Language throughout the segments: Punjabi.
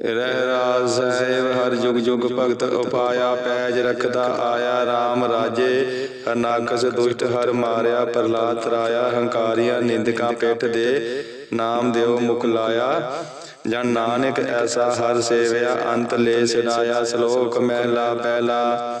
ਰਹਿ ਰਾਜ ਸਾਹਿਬ, ਹਰ ਯੁਗ ਯੁਗ ਭਗਤ ਉਪਾਇਆ, ਪੈਜ ਰਖਦਾ ਆਇਆ RAM ਰਾਜੇ। ਹਰਨਾਕਸ ਦੁਸ਼ਟ ਹਰ ਮਾਰਿਆ ਪ੍ਰਲਾਦ ਤਰਾਇਆ, ਹੰਕਾਰੀਆਂ ਨਿੰਦਕਾਂ ਪਿੱਠ ਦੇ ਨਾਮ ਦਿਓ ਮੁਖ ਲਾਇਆ। ਜਨ ਨਾਨਕ ਐਸਾ ਹਰ ਸੇਵਿਆ, ਅੰਤ ਲੈ ਸਿਨਾਇਆ ਸ਼ਲੋਕ ਮਹਿਲਾ ਪਹਿਲਾ।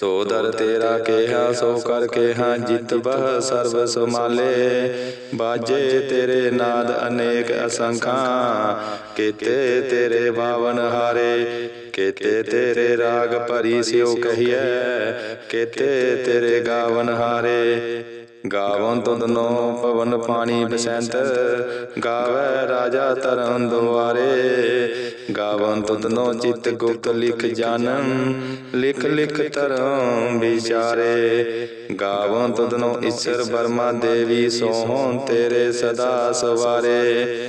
ਸੋ ਦਰ ਤੇਰਾ ਕੇਹਾ ਸੋ ਕਰ ਕੇਹਾ ਜਿਤ ਬਹ ਸਰਬ ਸੁਮਾਲੇ ਬਾਜੇ ਤੇਰੇ ਨਾਦ ਅਨੇਕ ਅਸੰਖਾਂ। ਕੀਤੇ ਤੇਰੇ ਬਾਵਨ ਹਾਰੇ। ਕੀਤੇ ਤੇਰੇ ਰਾਗ ਭਰੀ ਸਿਉ ਕਹੀਐ। ਕੀਤੇ ਤੇਰੇ ਗਾਵਨ ਹਾਰੇ। ਗਾਵਨ ਤੁਧਨੋ ਪਵਨ ਪਾਣੀ ਬਸੰਤ, ਗਾਵੇ ਰਾਜਾ ਤਰਨ ਦੁਆਰੇ। ਗਾਵਨ ਤੁਧਨੋ ਚਿਤ ਗੁਪਤ ਲਿਖ ਜਾਨੰ ਲਿਖ ਲਿਖ ਤਰਮ ਵਿਚਾਰੇ। ਗਾਵਨ ਤੁਦਨੋ ਈਸ਼ਰ ਬਰਮਾ ਦੇਵੀ ਸੋਹਣ ਤੇਰੇ ਸਦਾ ਸਵਾਰੇ।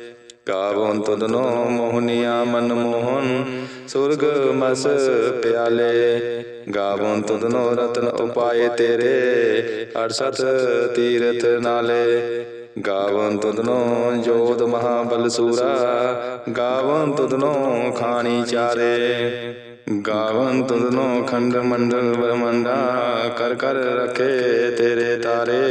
ਗਾਵਨ ਤੁਧਨੋ ਮੋਹਨੀਆ ਮਨ ਮੋਹਨ, ਸੁਰਗ ਮਸ ਪਿਆਲੇ। ਗਾਵਨ ਤੁਧਨੋ ਰਤਨ ਉਪਾਏ ਤੇਰੇ 68 ਤੀਰਥ ਨਾਲੇ। ਗਾਵਨ ਤੁਧਨੋ ਜੋਤ ਮਹਾਬਲ ਸੂਰਾ ਗਾਵਨ ਤੁਧਨੋ ਖਾਣੀ ਚਾਰੇ। ਗਾਵਨ ਤੁਧਨੋ ਖੰਡ ਮੰਡਲ ਬ੍ਰਹਮੰਡਾ ਕਰ ਕਰ ਰਖੇ ਤੇਰੇ ਤਾਰੇ।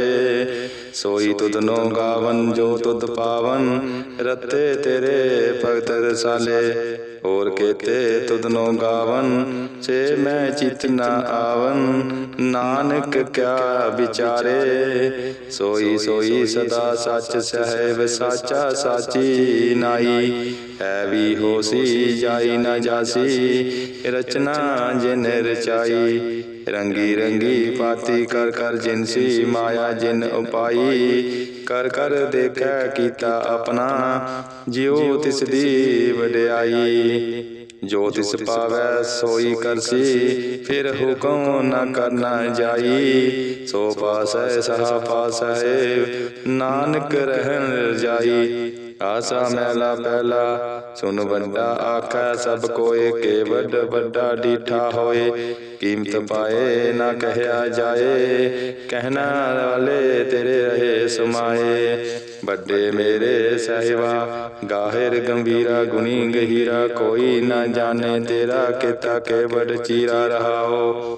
ਸੋਈ ਤੁਧਨੋ ਗਾਵਨ, ਜੋ ਤੁਧ ਪਾਵਨ, ਰਤੇ ਤੇਰੇ ਭਗਤ ਰਸਾਲੇ। ਹੋਰ ਕੇਤੇ ਤੁਧਨੋ ਗਾਵਨ ਸੇ ਮੈਂ ਚਿਤ ਨਾ ਆਵਨ, ਨਾਨਕ ਕਿਆ ਵਿਚਾਰੇ। ਸੋਈ ਸੋਈ ਸਦਾ ਸੱਚ ਸਹਿਬ, ਸਾਚਾ ਸਾਚੀ ਨਾਈ। ਹੈ ਵੀ ਹੋਸੀ, ਜਾਈ ਨਾ ਜਾਸੀ, ਰਚਨਾ ਜਿਨ ਰਚਾਈ। ਰੰਗੀ ਰੰਗੀ ਪਾਤੀ ਕਰ ਕਰ ਜਿਨਸੀ ਮਾਇਆ ਜਿਨ ਉਪਾਈ, ਕਰ ਕਰ ਦੇਖੈ ਕੀਤਾ ਆਪਣਾ, ਜਿਉ ਤਿਸ ਦੀ ਵਡਿਆਈ। ਜੋ ਤਿਸ ਪਾਵੈ ਸੋਈ ਕਰਸੀ ਫਿਰ ਹੁਕਮ ਨਾ ਕਰਨਾ ਜਾਈ। ਸੋ ਪਾਸੈ ਸਹਾ ਪਾਸੈ, ਨਾਨਕ ਰਹਿਣ ਜਾਈ। ਆਸਾ ਮਹਿਲਾ ਪਹਿਲਾ ਸੁਨ ਵੱਡਾ ਆਖੈ ਸਭ ਕੋਏ ਕੇ ਵੱਡ ਵੱਡਾ ਡੀਠਾ ਹੋਏ। ਕੀਮਤ ਪਾਏ ਨਾ ਕਹਿਆ ਜਾਏ, ਕਹਿਣਾ ਵਾਲੇ ਤੇਰੇ ਰਹੇ ਸਮਾਏ। ਵੱਡੇ ਮੇਰੇ ਸਹਿਵਾ ਗਾਹਿਰ ਗੰਭੀਰਾ ਗੁਣੀ ਗਹੀਰਾ, ਕੋਈ ਨਾ ਜਾਣੇ ਤੇਰਾ ਕੀਤਾ ਕੇ ਵੱਡ ਚੀਰਾ ਰਹਾਓ।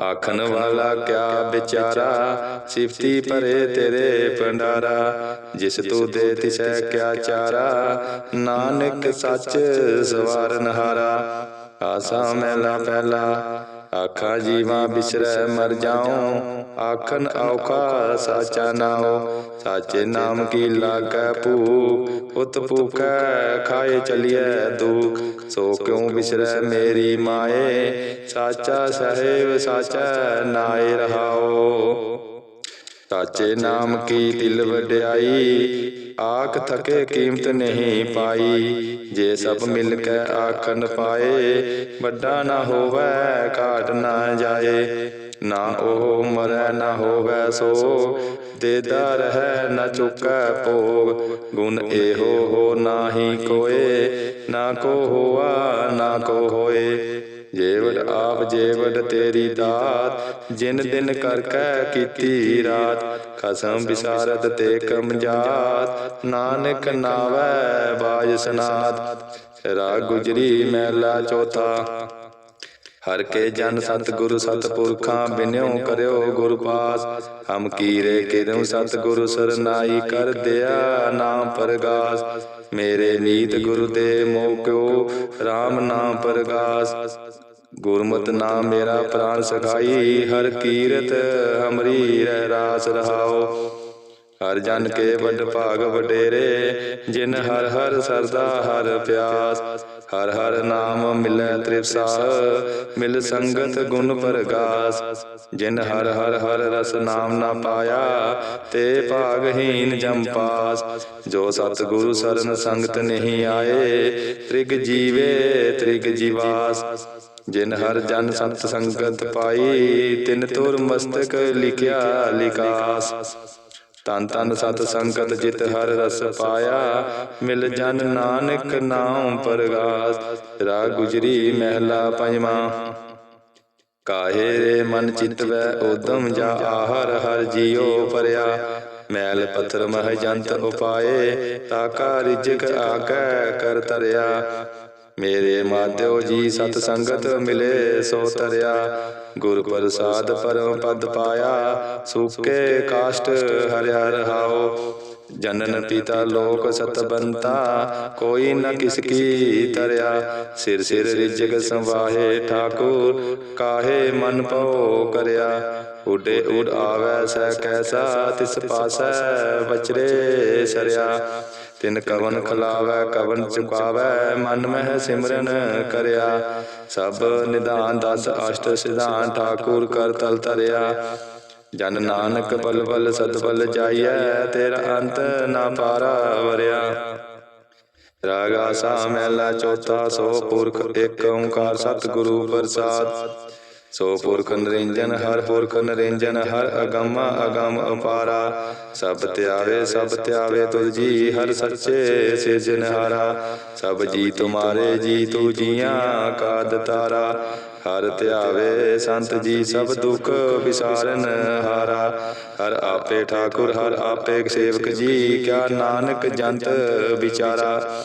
ਆਖਣ ਵਾਲਾ ਕਿਆ ਵਿਚਾਰਾ? ਸਿਫਤੀ ਭਰੇ ਤੇਰੇ ਭੰਡਾਰਾ। ਜਿਸ ਤੂੰ ਦੇ ਤਿਸੈ ਕਿਆ ਚਾਰਾ? ਨਾਨਕ ਸੱਚ ਸਵਾਰਨ ਹਾਰਾ। ਆਸਾ ਮਹਿਲਾ ਪਹਿਲਾ ਆਖਾਂ, ਜੀਵਾਂ ਬਿਸਰੈ ਮਰ ਜਾਉ। ਆਖਣ, ਔਖਾ ਸਾਚਾ ਨਾਉ। ਸਾਚੇ ਨਾਮ ਕੀ ਲਾਗੈ ਭੂਖ? ਉਤ ਭੂਖੈ, ਖਾਏ ਚਲੀਐ ਦੁਖ। ਸੋ ਕਿਉ ਬਿਸਰੈ ਮੇਰੀ ਮਾਏ? ਸਾਚਾ ਸਹਿਬ, ਸਾਚਾ ਨਾਏ ਰਹਾਓ ਸਾਚੇ ਨਾਮ ਕੀ ਦਿਲ ਵਡਿਆਈ? ਆਖ ਥਕੇ ਕੀਮਤ ਨਹੀਂ ਪਾਈ। ਜੇ ਸਭ ਮਿਲ ਕੇ ਆਖਣ ਪਾਏ, ਵੱਡਾ ਨਾ ਹੋਵੇ, ਘਾਟ ਨਾ ਜਾਏ। ਨਾ ਉਹ ਮਰੈ ਨਾ ਹੋਵੇ ਸੋ ਦੇਦਾ ਰਹਿ ਨਾ ਚੁਕੈ ਭੋਗ। ਗੁਣ ਇਹੋ ਹੋ ਨਾਹੀ ਕੋਏ, ਨਾ ਕੋ ਹੋਆ ਨਾ ਕੋ ਹੋਏ। ਜੇਵੜ ਆਪ ਜੇਵੜ ਤੇਰੀ ਦਾਤ, ਜਿਨ ਦਿਨ ਕਰ ਕੈ ਕੀਤੀ ਰਾਤ, ਖਸਮ ਵਿਸਾਰਤ ਤੇ ਕਮਜਾਤ ਨਾਨਕ ਨਾਵੈ ਬਾਜ ਸਨਾਤ। ਰਾਗ ਗੁਜਰੀ ਮਹਿਲਾ ਚੌਥਾ। ਹਰ ਕੇ ਜਨ ਸਤ ਗੁਰੂ ਸਤ ਪੁਰਖਾਂ ਬਿਨਿਉ ਕਰਿਓ ਗੁਰ ਪਾਸ। ਹਮ ਕੀਰੇ ਕਿਰਉ ਸਤ ਗੁਰੂ ਸਰਨਾਈ ਕਰ ਦਿਆ ਨਾਮ ਪਰਗਾਸ। ਮੇਰੇ ਨੀਤ ਗੁਰੂ ਦੇ ਮੋਕਿਓ RAM ਨਾਮ ਪਰਗਾਸ। ਗੁਰਮਤਿ ਨਾਮ ਮੇਰਾ ਪ੍ਰਾਨ ਸਖਾਈ ਹਰ ਕੀਰਤ ਹਮਰੀ ਰਹਿ ਰਾਸ ਰਹਾਓ ਹਰ ਜਨ ਕੇ ਵੱਡ ਭਾਗ ਵਡੇਰੇ ਜਿਨ ਹਰ ਹਰ ਸਰਦਾ ਹਰ ਪਿਆਸ ਹਰ ਹਰ ਨਾਮ ਮਿਲੈ ਤ੍ਰਿਪਸਾਹ ਮਿਲ ਸੰਗਤ ਗੁਣ ਪਰਗਾਸ ਜਿਨ ਹਰ ਹਰ ਹਰ ਰਸ ਨਾਮ ਨਾ ਪਾਇਆ ਤੇ ਭਾਗਹੀਨ ਜਮ ਪਾਸ ਜੋ ਸਤ ਗੁਰੂ ਸਰਨ ਸੰਗਤ ਨਹੀਂ ਆਏ ਤ੍ਰਿਗ ਜੀਵੇ ਤ੍ਰਿਗ ਜੀਵਾਸ ਜਿਨ ਹਰ ਜਨ ਸੰਤ ਸੰਗਤ ਪਾਈ, ਤਿਨ ਤੁਰ ਮਸਤਕ ਲਿਖਿਆ ਲਿਕਾਸ। ਤਨ ਤਨ ਸਤ ਸੰਗਤ ਜਿਤ ਹਰ ਰਸ ਪਾਇਆ, ਮਿਲ ਜਨ ਨਾਨਕ ਨਾਮ ਪਰਗਾਸ। ਰਾ ਗੁਜਰੀ ਮਹਿਲਾ ਪੰਜਵਾਂ। ਕਾਹੇ ਰੇ ਮਨ ਚਿਤ ਵੈ ਉਦਮ ਜਾ ਆਹਰ ਹਰ ਜੀਉ ਪਰਿਆ। ਮੈਲ ਪੱਥਰ ਮਹ ਜੰਤ ਉਪਾਏ ਤਾਕਾ ਰਿਜਕ ਆਗੈ ਕਰ ਤਰਿਆ। ਮੇਰੇ ਮਾਧਿਓ ਜੀ ਸਤ ਸੰਗਤ ਮਿਲੇ, ਸੋ ਤਰਿਆ। ਗੁਰ ਪ੍ਰਸਾਦ ਪਰਮ ਪਦ ਪਾਇਆ, ਸੁਕੇ ਕਾਸ਼ਟ ਹਰਿ ਰਹਾਓ ਜਨਨ ਪਿਤਾ ਲੋਕ ਸਤਬੰਤਾ ਕੋਈ ਨ ਕਿਸ ਕੀ ਤਰਿਆ। ਸਿਰ ਸਿਰ ਰਿਜਗ ਸੰਵਾਹੇ ਠਾਕੁਰ, ਕਾਹੇ ਮਨ ਪਉ ਕਰਿਆ। ਉਡੇ ਉਡ ਆਵੈ ਸੈ ਕੈਸਾ, ਤਿਸ ਪਾਸੈ ਬਚਰੇ ਸਰਿਆ। ਤਿਨ ਕਵਨ ਖਲਾਵੈ, ਕਵਨ ਚੁਕਾਵੈ, ਮਨ ਮਹਿ ਸਿਮਰਨ ਕਰਿਆ। ਸਭ ਨਿਧਾਨ ਦਸ ਅਸ਼ਟ ਸਿਧਾਨ ਠਾਕੁਰ ਕਰ ਤਲ ਤਰਿਆ ਜਨ ਨਾਨਕ ਬਲ ਬਲ ਸਦ ਬਲ ਜਾਈਐ, ਤੇਰਾ ਅੰਤ ਨਾ ਪਾਰਾ ਵਰਿਆ। ਰਾਗਾ ਸਾ ਮਹਿਲਾ ਚੌਥਾ, ਸੋ ਪੁਰਖ ਏਕ ਓੰਕਾਰ ਸਤਿਗੁਰੂ ਪ੍ਰਸਾਦ। ਸੋ ਪੁਰਖ ਨਿਰੰਜਨ ਹਰ ਪੁਰਖ ਨਿਰੰਜਨ ਹਰ ਅਗੰਮ ਅਗੰਮ ਅਪਾਰਾ। ਸਭ ਧਿਆਵੇ ਸਭ ਧਿਆਵੇ ਤੁਧ ਜੀ ਹਰ ਸੱਚੇ ਸਿਰਜਨਹਾਰਾ ਸਭ ਜੀ ਤੁਮਾਰੇ, ਜੀ ਤੂ ਜੀਆਂ ਕਾਦ ਤਾਰਾ ਹਰ ਧਿਆਵੇ ਸੰਤ ਜੀ ਸਭ ਦੁਖ ਵਿਸਾਰਨ ਹਾਰਾ। ਹਰ ਆਪੇ ਠਾਕੁਰ, ਹਰ ਆਪੇ ਸੇਵਕ ਜੀ, ਕਿਆ ਨਾਨਕ ਜੰਤ ਵਿਚਾਰਾ।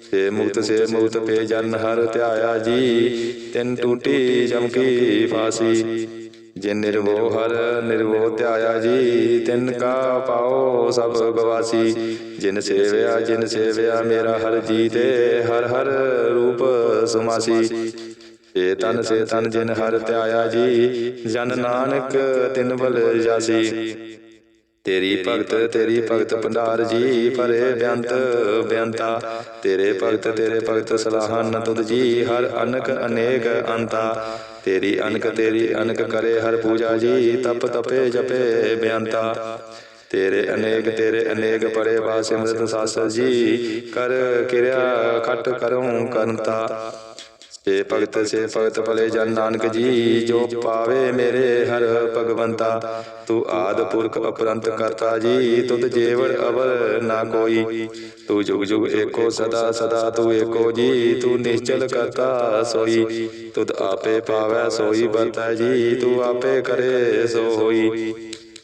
ਸੇ ਮੁਕਤ ਸੇ ਮੁਕਤ ਪੇ ਜਨ ਹਰ ਧਿਆਇਆ ਜੀ। ਤਿਨ ਟੂਟੀ ਜਮਕੀ ਫਾਸੀ। ਜਿਨ ਨਿਰਵੋ ਹਰ ਨਿਰਵੋ ਧਿਆਇਆ ਜੀ, ਤਿਨ ਕਾ ਪਾਓ ਸਭ ਗਵਾਸੀ। ਜਿਨ ਸੇਵਿਆ ਜਿਨ ਸੇਵਿਆ ਮੇਰਾ ਹਰ ਜੀ ਤੇ ਹਰ ਹਰ ਰੂਪ ਸੁਮਾਸੀ। ਏ ਤਨ ਸੇ ਤਨ ਜਿਨ ਹਰ ਧਿਆਇਆ ਜੀ, ਜਨ ਨਾਨਕ ਤਿਨ ਬਲ ਜਾਸੀ। ਤੇਰੀ ਭਗਤ ਤੇਰੀ ਭਗਤ ਭੰਡਾਰ ਜੀ ਭਰੇ ਬੇਅੰਤ ਬੇਅੰਤਾ ਤੇਰੇ ਭਗਤ ਤੇਰੇ ਭਗਤ ਸਲਾਹਨ ਤੁਧ ਜੀ ਹਰ ਅਨਕ ਅਨੇਕ ਅੰਤਾ। ਤੇਰੀ ਅਨਕ ਤੇਰੀ ਅਨਕ ਕਰੇ ਹਰ ਪੂਜਾ ਜੀ ਤਪ ਤਪੇ ਜਪੇ ਬੇਅੰਤਾ ਤੇਰੇ ਅਨੇਕ ਤੇਰੇ ਅਨੇਕ ਪੜੇ ਬਾ ਸਿਮਰਤ ਸਾਸਰ ਜੀ ਕਰ ਕਿਰਿਆ ਖਟ ਕਰਉ ਕਰੰਤਾ ਸੇ ਭਗਤ ਸੇ ਭਗਤ ਭਲੇ ਜਨ ਨਾਨਕ ਜੀ, ਜੋ ਪਾਵੇ ਮੇਰੇ ਹਰ ਭਗਵੰਤਾ, ਤੂੰ ਆਦ ਪੁਰਖ ਅਪਰੰਤ ਕਰਤਾ ਜੀ, ਤੁਧ ਜੇਵੜ ਅਵਰ ਨਾ ਕੋਈ। ਤੂੰ ਜੁਗ ਜੁਗ ਏਕੋ ਸਦਾ ਸਦਾ ਤੂੰ ਏਕੋ ਜੀ, ਤੂੰ ਨਿਸ਼ਚਲ ਕਰਤਾ ਸੋਈ। ਤੁਧ ਆਪੇ ਪਾਵੈ ਸੋਈ, ਵਰਤੈ ਜੀ, ਤੂੰ ਆਪੇ ਕਰੇ ਸੋ ਹੋਈ।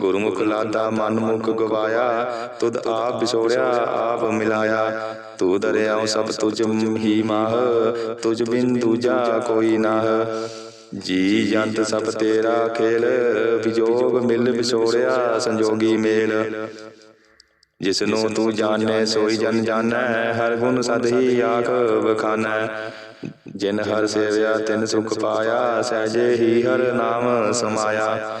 ਗੁਰਮੁਖ ਲਾਦਾ ਮਨ ਮੁਖ ਗਵਾਇਆ, ਤੁਧ ਆਪ ਵਿਛੋੜਿਆ, ਆਪ ਮਿਲਾਇਆ। ਤੂ ਦਰਿਆਉ ਸਭ ਤੁਝ ਹੀ ਮਾਹ, ਤੁਝ ਬਿਨ ਦੂਜਾ ਕੋਈ ਨਾਹ। ਜੀ ਜੰਤ ਸਭ ਤੇਰਾ ਖੇਲ ਵਿਜੋਗ ਮਿਲ ਵਿਛੋੜਿਆ, ਸੰਜੋਗੀ ਮੇਲ। ਜਿਸ ਨੂੰ ਤੂੰ ਜਾਣੈ, ਸੋਈ ਜਨ ਜਾਣੈ, ਹਰ ਗੁਣ ਸਦ ਹੀ ਆਖ ਬਖਾਨੈ ਜਿਨ ਹਰ ਸੇਵਿਆ, ਤਿਨ ਸੁਖ ਪਾਇਆ, ਸਹਿਜੇ ਹੀ ਹਰ ਨਾਮ ਸਮਾਇਆ।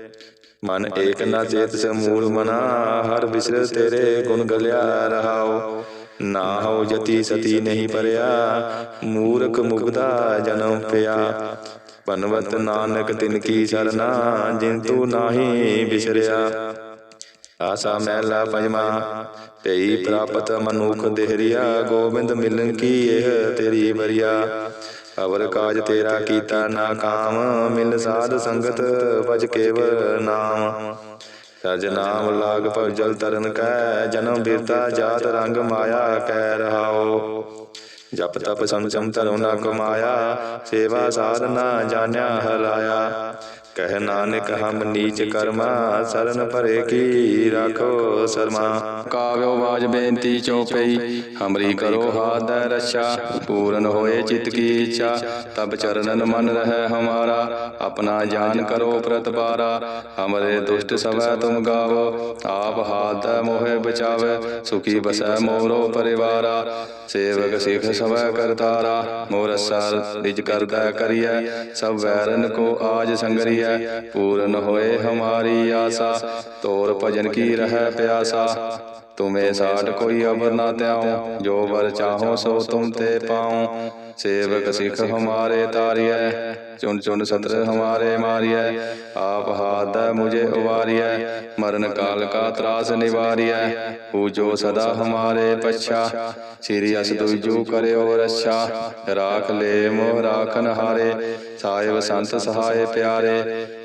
ਮਨ ਏਕ ਨਾ ਚੇਤ ਸੇ ਮੂਲ ਮਨਾ ਹਰ ਬਿਸਰ ਤੇਰੇ ਗੁਣ ਗਲਿਆ ਰਹਾਓ। ਨਾ ਹੋ ਜਤੀ ਸਤੀ ਨਹੀਂ ਪਰਿਆ ਮੂਰਖ ਮੁਗਦਾ ਜਨਮ ਪਿਆ। ਪਨਵਤ ਨਾਨਕ ਤਿਨ ਕੀ ਸਰਨਾ ਜਿਨ ਤੂੰ ਨਾਹੀ ਬਿਸਰਿਆ ਆਸਾ ਮਹਿਲਾ ਪੰਜਵਾ ਪਈ ਪ੍ਰਾਪਤ ਮਨੁਖ ਦੇਹਰੀਆ ਗੋਬਿੰਦ ਮਿਲਨ ਕੀ ਇਹ ਤੇਰੀ ਬਰੀਆ ਅਵਰ ਕਾਜ ਤੇਰਾ ਕੀਤਾ ਨਾ ਕਾਮ, ਮਿਲ ਸਾਧ ਸੰਗਤ ਭਜ ਕੇਵ ਨਾਮ। ਸਜ ਨਾਮ ਲਾਗ ਭਵ ਜਲ ਤਰਨ ਕੈ, ਜਨਮ ਬਿਰਤਾ ਜਾਤ ਰੰਗ ਮਾਇਆ ਕਹਿ ਰਹਾਓ ਜਪ ਤਪ ਸੰਚਮ ਧਰਮ ਨਾ ਕਮਾਇਆ, ਸੇਵਾ ਸਾਧਨਾ ਜਾਣਿਆ ਹਲਾਇਆ ਕਹਿ ਨਾਨਕ, ਹਮ ਨੀਚ ਕਰਮਾ, ਸਰਨ ਭਰੇ ਕੀ ਰਾਖੋ ਸਰਮਾ। ਕਾਵਿਓ ਬਾਜ ਬੇਨਤੀ ਚਉਪਈ ਹਮਰੀ ਕਰੋ ਹਾਥ ਰਛਾ, ਪੂਰਨ ਹੋਏ ਚਿਤ ਕੀ ਇੱਛਾ। ਤਬ ਚਰਨਨ ਮਨ ਰਹਿ ਹਮਾਰਾ, ਆਪਣਾ ਜਾਨ ਕਰੋ ਪ੍ਰਤਪਾਰਾ ਹਮਰੇ ਦੁਸ਼ਟ ਸਵੈ ਤੁਮ ਗਾਵੋ, ਆਪ ਹਾਥ ਮੋਹਿ ਬਚਾਵੇ, ਸੁਖੀ ਬਸੈ ਮੋਰੋ ਪਰਿਵਾਰਾ। ਸੇਵਕ ਸਿਖ ਸਵੈ ਕਰਤਾਰਾ ਮੋਰ ਸਰ ਰਿਜ ਕਰਦਾ ਕਰੀਐ, ਸਭ ਵੈਰਨ ਕੋ ਆਜ ਸੰਗਰੀ ਪੂਰਨ ਹੋਏ ਹਮਾਰੀ ਆਸਾ ਤੋਰ ਭਜਨ ਕੀ ਰਹਿ ਪਿਆਸਾ। ਤੁਮੇ ਸਾਟ ਕੋਈ ਅਬਰ ਨਾ ਤਿਆਉ ਜੋ ਵਰ ਚਾਹੋ ਸੋ ਤੁਮ ਤੇ ਪਾਉ। ਸੇਵਕ ਸਿਖ ਹਮਾਰੇ ਤਾਰੀਐ ਚੁਨ ਚੁਨ ਸਤਰ ਹਮਾਰੇ ਮਾਰੀਐ। ਆਪ ਹਾਥ ਮੁਝੇ ਉਵਾਰੀਐ। ਮਰਨ ਕਾਲ ਕਾ ਤਰਾਸ ਨਿਵਾਰੀਐ। ਪੂਜੋ ਸਦਾ ਹਮਾਰੇ ਪਛਾ। ਸ੍ਰੀ ਅਸ ਦੁਜੂ ਕਰਿਓ ਰੱਛਾ। ਰਾਖ ਲੈ ਮੋਹ ਰਾਖਨ ਹਾਰੇ। ਸਾਹਿਬ ਸੰਤ ਸਹਾਏ ਪਿਆਰੇ।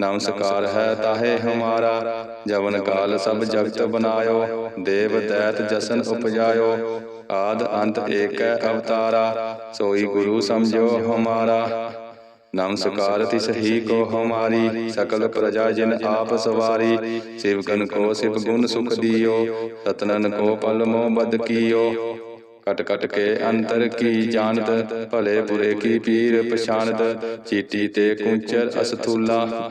ਨਮਸਕਾਰ ਹੈ ਤਾਹੇ ਹਮਾਰਾ, ਜਵਨ ਕਾਲ ਸਭ ਜਗਤ ਬਨਾਇਓ, ਦੇਵ ਦੈਤ ਜਸਨ ਉਪਜਾਇਓ, ਆਦ ਅੰਤ ਏਕੈ ਅਵਤਾਰਾ, ਸੋਈ ਗੁਰੂ ਸਮਝੋ ਹਮਾਰਾ। ਨਮਸਕਾਰ ਤਿਸ ਹੀ ਕੋ ਹਮਾਰੀ, ਸਕਲ ਪ੍ਰਜਾ ਜਿਨ ਆਪ ਸਵਾਰੀ ਸਿਵਕਨ ਕੋ ਸਿਵ ਗੁਣ ਸੁਖ ਦਿਓ ਸਤਨਨ ਕੋ ਪਲ ਮੋ ਬਦ ਕੀਓ। ਕਟ ਕਟ ਕੇ ਅੰਤਰ ਕੀ ਜਾਣਤ, ਭਲੇ ਬੁਰੇ ਕੀ ਪੀਰ ਪਛਾਣਤ, ਚੀਟੀ ਤੇ ਕੁੰਚਰ ਅਸਥੂਲਾ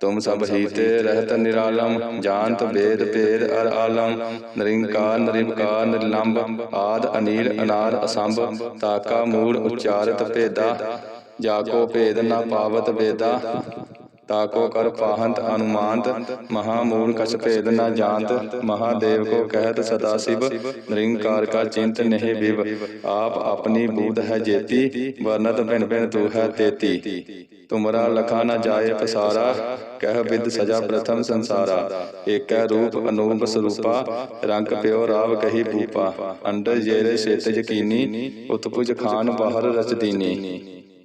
ਤੁਮ ਸਭ ਹੀ ਤੇ ਰਹਿਤ ਨਿਰਾਲਮ ਜਾਣਤ ਵੇਦ ਭੇਦ ਅਰ ਆਲਮ ਨਰਿੰਕਾਰ ਨਿਰਵਕਾਰ ਨਿਰਲੰਬ ਆਦ ਅਨੀਲ ਅਨਾਰ ਅਸੰਭ ਤਾਕਾ ਮੂੜ ਉਚਾਰਤ ਭੇਦਾ ਜਾਕੋ ਭੇਦ ਨਾ ਪਾਵਤ ਵੇਦਾ ਤਾਕੋ ਕਰ ਪਾਹੰਤ ਅਨੁਮਾਨਤ, ਮਹਾਮੂਲ ਕਛ ਭੇਦ ਨਾ ਜਾਣਤ, ਮਹਾਦੇਵ ਕੋ ਕਹਿਤ ਸਦਾ ਸਿਵ, ਨਿਰੰਕਾਰ ਕਾ ਚਿੰਤ ਨਹੀਂ ਵਿਵ। ਆਪ ਆਪਣੀ ਬੂਧ ਹੈ ਜੇਤੀ, ਵਰਨਤ ਭਿਨ ਭਿਨ ਤੂ ਹੈ ਤੇਤੀ। ਤੁਮਰਾ ਲਖਾ ਨ ਜਾਏ ਪਸਾਰਾ, ਕਹਿ ਵਿਦ ਸਜਾ ਪ੍ਰਥਮ ਸੰਸਾਰਾ। ਏਕੈ ਰੂਪ ਅਨੂਪ ਸਰੂਪਾ, ਰੰਗ ਪਿਓ ਰਾਵ ਕਹੀ ਭੂਪਾ। ਅੰਡਰ ਜੇਰੇ ਛੇਤ ਯਕੀਨੀ ਉਤਪੁਜ ਖਾਨ ਬਾਹਰ ਰਚ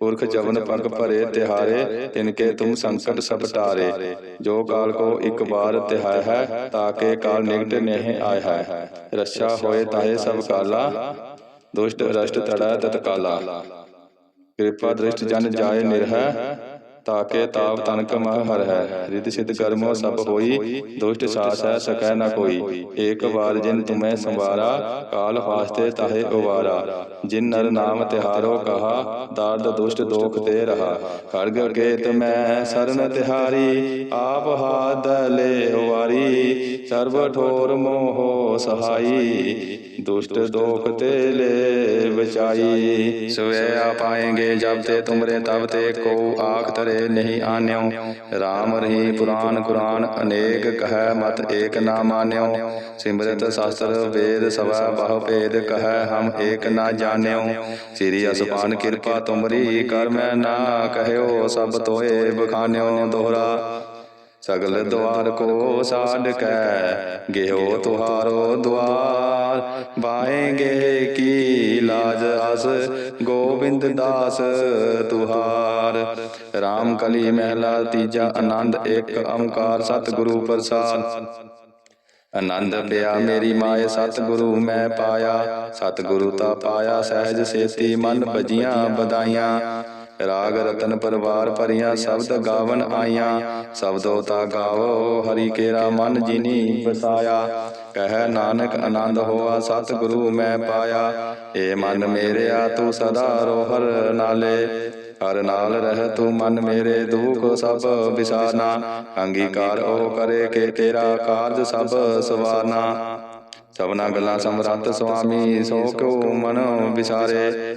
ਪੁਰਖ ਜਵਨ ਪਗ ਭਰੇ ਤਿਹਾਰੇ ਤਿਨਕੇ ਤੁਮ ਸੰਕਟ ਸਭ ਟਾਰੇ। ਜੋ ਕਾਲ ਕੋ ਇੱਕ ਬਾਰ ਤਿਹਾਇ ਹੈ ਤਾਕੇ ਕਾਲ ਨਿਕਟ ਨਹੀਂ ਆਇ ਹੈ। ਰੱਛਾ ਹੋਏ ਤਾਹੇ ਸਭ ਕਾਲਾ, ਦੁਸ਼ਟ ਰਸ਼ਟ ਤੜਾ ਤਤਕਾਲਾ। ਕਿਰਪਾ ਦ੍ਰਿਸ਼ਟ ਜਨ ਜਾਏ ਨਿਰਹੈ ਤਾਕੇ ਤਾਪ ਤਨਕ ਮਹ ਹਰ ਹੈ ਰਿਤ ਸਿਧ ਕਰਮੋ ਸਭ ਹੋਈ ਦੁਸ਼ਟ ਸਾਸ ਹੈ ਸਕੈ ਨ ਕੋਈ। ਏਕ ਵਾਰ ਜਿਨ ਤੁਮੈ ਸੰਵਾਰਾ ਕਾਲ ਫਾਸਤੇ ਤਾਹੇ ਉਵਾਰਾ। ਜਿਨ ਨਰ ਨਾਮ ਤਿਹਾਰੋ ਕਹਾ ਦਰਦ ਦੁਸ਼ਟ ਦੋਖ ਤੇ ਰਹਾ। ਖੜਗ ਕੇਤ ਮੈਂ ਸਰਨ ਤਿਹਾਰੀ ਆਪ ਹਾਦ ਲੈ ਵਾਰੀ ਸਰਬ ਠੋਰ ਮੋਹ ਸਹਾਈ ਦੁਸ਼ਟ ਦੋਖ ਤੇ ਲੈ ਬਚਾਈ ਸਵੇ ਆ ਪਾਏਂਗੇ ਜਬ ਤੇ ਤੁਮਰੇ ਤਬ ਤੇ ਕੋ ਆਖ ਤਰੇ। ਨਹੀਂ ਆਨਿਓ। RAM ਰਹੀ ਪੁਰਾਨ ਕੁਰਾਨ, ਅਨੇਕ ਕਹੈ ਮਤ ਏਕ ਨਾ ਮਾਨਿਓ। ਸਿਮਰਤ ਸ਼ਾਸਤਰ ਵੇਦ ਸਵਾ ਬਹੁ ਭੇਦ ਕਹੈ ਹਮ ਏਕ ਨਾ ਜਾਣਿਓ। ਸ੍ਰੀ ਅਸਮਾਨ ਕਿਰਪਾ ਤੁਮਰੀ ਕਰ ਮੈਂ ਨਾ ਕਹਿਓ ਸਭ ਤੋਏ ਬਖਾਨਿਓ ਦੋਹਰਾ। ਸਗਲ ਦੁਆਰ ਕੋ ਸਾਡ ਕੈ ਗਿਓ ਤੁਹਾਰੋ ਦੁਆਰ ਬਾਏਂਗੇ ਕੀ ਲਾਜ ਅਸ ਗੋਬਿੰਦ ਦਾਸ ਤੁਹਾਰ। RAM ਕਲੀ ਮਹਿਲਾ ਤੀਜਾ ਆਨੰਦ ਇੱਕ ਓੰਕਾਰ ਸਤਿਗੁਰੂ ਪ੍ਰਸਾਦ। ਆਨੰਦ ਪਿਆ ਮੇਰੀ ਮਾਏ ਸਤਿਗੁਰੂ ਮੈਂ ਪਾਇਆ। ਸਤਿਗੁਰੂ ਤਾ ਪਾਇਆ ਸਹਿਜ ਸੇਤੀ ਮਨ ਭਜੀਆਂ ਬਦਾਈਆਂ ਰਾਗ ਰਤਨ ਪਰਵਾਰ ਭਰੀਆਂ ਸ਼ਬਦ ਗਾਵਨ ਆਈਆਂ। ਸ਼ਬਦੋ ਤਾ ਗਾਵੋ ਹਰੀ ਕੇਰਾ ਮਨ ਜਿਨੀ ਬਸਾਇਆ ਕਹਿ ਨਾਨਕ ਆਨੰਦ ਹੋਆ ਸਤਿਗੁਰੂ ਮੈਂ ਪਾਇਆ। ਏ ਮਨ ਮੇਰਿਆ ਤੂੰ ਸਦਾ ਰੋਹਰ ਨਾਲੇ। ਹਰ ਨਾਲ ਰਹਿ ਤੂੰ ਮਨ ਮੇਰੇ ਦੁਖ ਸਭ ਵਿਸਾਰਨਾ। ਅੰਗੀਕਾਰ ਉਹ ਕਰੇ ਕਿ ਤੇਰਾ ਕਾਰਜ ਸਭ ਸਵਾਰਨਾ। ਸਭਨਾ ਗੱਲਾਂ ਸਮਰੱਥ ਸੁਆਮੀ ਸੋ ਕਿਉ ਮਨ ਵਿਸਾਰੇ।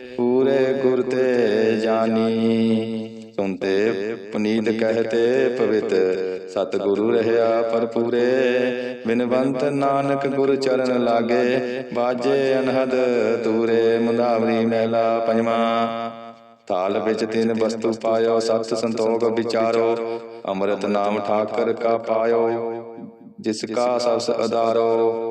ਤੇ ਸੁਨਤੇ ਪੁਨੀਤ ਕਹਤੇ ਪਵਿੱਤ, ਸਤਿਗੁਰੂ ਰਹਿਆ ਪਰਪੂਰੇ ਬਿਨਵੰਤ ਨਾਨਕ ਗੁਰ ਚਰਨ ਲਾਗੇ, ਬਾਜੇ ਅਨਹਦ ਦੂਰੇ, ਮੁੰਦਾਵਰੀ ਮਹਿਲਾ ਪੰਜਵਾ। ਥਾਲ ਵਿੱਚ ਤਿੰਨ ਵਸਤੂ ਪਾਇਓ, ਸਤ ਸੰਤੋਖ ਵਿਚਾਰੋ। ਅੰਮ੍ਰਿਤ ਨਾਮ ਠਾਕਰ ਕਾ ਪਾਇਓ, ਜਿਸ ਕਾ ਸਬਸ ਅਦਾਰੋ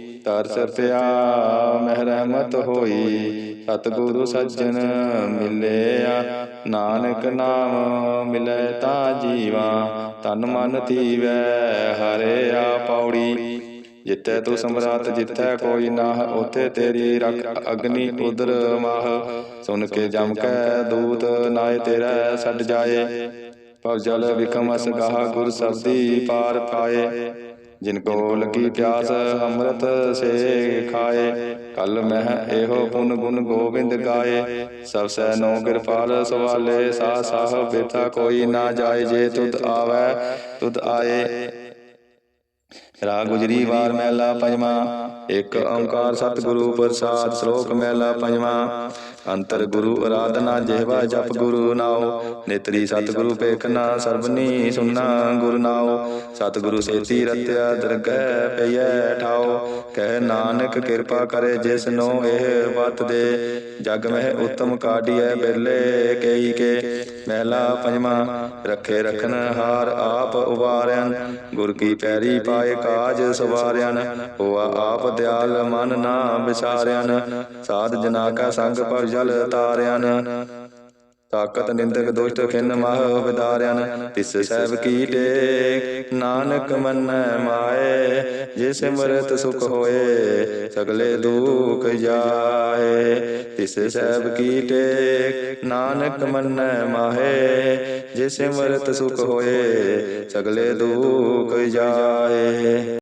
ਤਰਸ ਪਿਆ ਮਹਿ ਰਹਿਮਤ ਹੋਈ। ਸਤਿਗੁਰੂ ਸੱਜਣ ਮਿਲਿਆ, ਨਾਨਕ ਨਾਮ ਮਿਲੈ ਤਾ ਜੀਵਾ। ਤਨ ਮਨ ਧੀਵੈ ਹਰਿਆ ਪੌੜੀ। ਜਿੱਥੇ ਤੂੰ ਸਮਰਾਤ, ਜਿੱਥੇ ਕੋਈ ਨਾ ਉਥੇ ਤੇਰੀ ਰਖ ਅਗਨੀ ਉਦਰ ਮਾਹ। ਸੁਨ ਕੇ ਜਮ ਕੈ ਦੂਤ, ਨਾਏ ਤੇਰਾ ਛੱਡ ਜਾਏ। ਭਵ ਜਲ ਵਿਖਮਸ ਗਾਹ, ਗੁਰ ਸਬਦੀ ਪਾਰ ਪਾਏ। ਜਿਨ ਕੋ ਲਗੀ ਪਿਆਸ ਅੰਮ੍ਰਿਤ ਸੇ ਖਾਏ। ਕਲ ਮਹਿ ਇਹੋ ਪੁਨ ਗੁਣ ਗੋਬਿੰਦ ਗਾਏ। ਸਭ ਸੈ ਨੋ ਕਿਰਪਾਲ ਸਵਾਲੇ। ਸਾ ਸਾਹ ਬੇਤਾ ਕੋਈ ਨਾ ਜਾਏ ਜੇ ਤੁਧ ਆਵੈ ਤੁਧ ਆਏ। ਰਾਗ ਗੁਜਰੀ ਵਾਰ ਮਹਿਲਾ ਪੰਜਵਾਂ। ਇੱਕ ਓੰਕਾਰ ਸਤਿਗੁਰੂ ਪ੍ਰਸਾਦ ਸ਼ਲੋਕ ਮਹਿਲਾ ਪੰਜਵਾਂ। ਅੰਤਰ ਗੁਰੂ ਅਰਾਧਨਾ ਜਿਹਵਾ ਜਪ ਗੁਰੂ ਨਾਉ। ਨੇਤਰੀ ਸਤਿਗੁਰੂ ਪੇਖਨਾ ਸਰਬਨੀ ਸੁਨਾ ਗੁਰ ਨਾਉ। ਸਤਿਗੁਰੂ ਸੇਤੀ ਰਤਿਆ ਦਰਗਹਿ ਪਈਐ ਠਾਉ। ਕਹਿ ਨਾਨਕ ਕਿਰਪਾ ਕਰੇ ਜਿਸ ਨੂੰ ਇਹ ਵਤ ਦੇ। ਜਗ ਮਹਿ ਉਤਮ ਕਾਢੀਐ ਬਿਰਲੇ ਕਈ ਕੇ। ਮਹਿਲਾ ਪੰਜਵਾਂ, ਰੱਖੇ ਰਖਨ ਹਾਰ ਆਪ ਉਵਾਰਿਆਨ ਗੁਰ ਕੀ ਪੈਰੀ ਪਾਏ ਕਾਜ ਸਵਾਰਿਆਨ ਹੋਆ ਆਪ ਦਿਆਲ ਮਨ ਨਾ ਵਿਸਾਰਿਆਨ ਸਾਧ ਜਨਾ ਕਾ ਸੰਗ ਪਰ ਜਲ ਤਾਰਿਆਨ। ਤਾਕਤ ਨਿੰਦਕ ਦੁਸ਼ਟ ਖਿੰਨ ਮਹ ਵਿਦਾਰਿਆਨ। ਤਿਸ ਸਹਿਬ ਕੀ ਟੇਕ, ਨਾਨਕ ਮੰਨੈ ਮਾਏ ਜੇ ਸਿਮਰਤ ਸੁਖ ਹੋਏ, ਸਗਲੇ ਦੁਖ ਜਾਏ। ਤਿਸ ਸਹਿਬ ਕੀ ਟੇਕ, ਨਾਨਕ ਮੰਨੈ ਮਾਏ ਜੇ ਸਿਮਰਤ ਸੁਖ ਹੋਏ, ਸਗਲੇ ਦੁਖ ਜਾਏ।